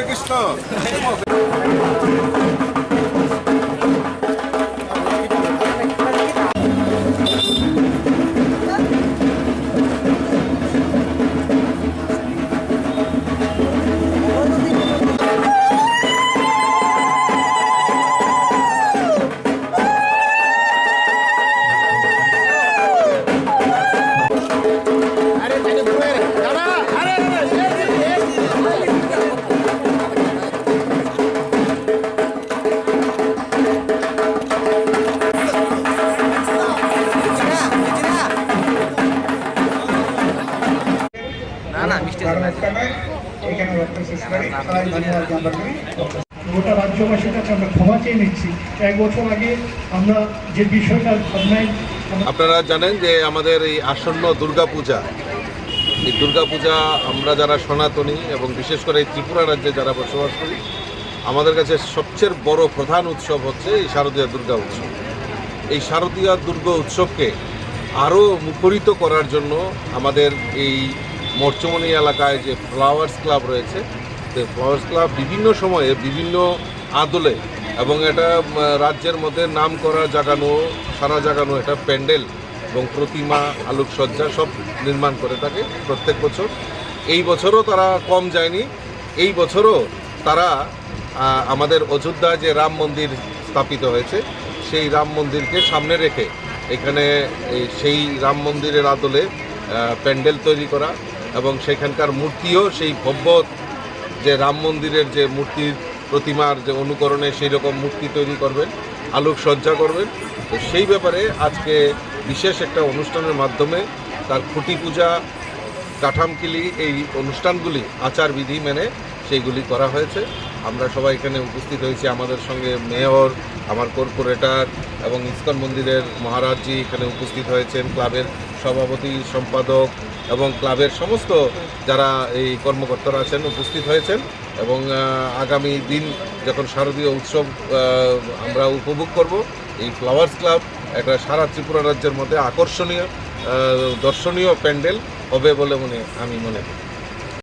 Uzbequistão. Ada ada kuer. Ada. না না মিষ্টি এখানে গোটা রাজ্যবাসীর কাছে আমরা ক্ষমা চেয়ে নিচ্ছি। এক বছর আগে আমরা যে বিষয়টা ভাবনায় আপনারা জানেন যে আমাদের এই আসন্ন দুর্গাপূজা এই দুর্গাপূজা আমরা যারা সনাতনী এবং বিশেষ করে এই ত্রিপুরা রাজ্যে যারা বসবাস করি আমাদের কাছে সবচেয়ে বড় প্রধান উৎসব হচ্ছে এই শারদীয় দুর্গা উৎসব। এই শারদীয় দুর্গা উৎসবকে আরও মুখরিত করার জন্য আমাদের এই মরচমণি এলাকায় যে ফ্লাওয়ার্স ক্লাব রয়েছে, সেই ফ্লাওয়ার্স ক্লাব বিভিন্ন সময়ে বিভিন্ন আদলে এবং এটা রাজ্যের মধ্যে নাম করা জাগানো, সারা জাগানো এটা প্যান্ডেল এবং প্রতিমা, আলোকসজ্জা সব নির্মাণ করে থাকে প্রত্যেক বছর। এই বছরও তারা কম যায়নি, এই বছরও তারা আমাদের অযোধ্যায় যে রাম মন্দির স্থাপিত হয়েছে, সেই রাম মন্দিরকে সামনে রেখে এখানে সেই রাম মন্দিরের আদলে প্যান্ডেল তৈরি করা এবং সেখানকার মূর্তিও সেই ভব্য যে রাম মন্দিরের যে মূর্তির প্রতিমার যে অনুকরণে সেই রকম মূর্তি তৈরি করবেন আলোক সজ্জা করবেন। তো সেই ব্যাপারে আজকে বিশেষ একটা অনুষ্ঠানের মাধ্যমে তার খুঁটি পূজা, কাঠামকিলি এই অনুষ্ঠানগুলি, আচারবিধি মেনে সেইগুলি করা হয়েছে। আমরা সবাই এখানে উপস্থিত হয়েছি আমাদের সঙ্গে মেয়র, আমার কর্পোরেটর এবং ইস্কন মন্দিরের মহারাজজি এখানে উপস্থিত হয়েছেন, ক্লাবের সভাপতি, সম্পাদক এবং ক্লাবের সমস্ত যারা এই কর্মকর্তারা আছেন, উপস্থিত হয়েছেন এবং আগামী দিন যখন শারদীয় উৎসব আমরা উপভোগ করব, এই ফ্লাওয়ার্স ক্লাব একটা সারা ত্রিপুরা রাজ্যের মধ্যে আকর্ষণীয় দর্শনীয় প্যান্ডেল হবে বলে মনে, আমি মনে করি।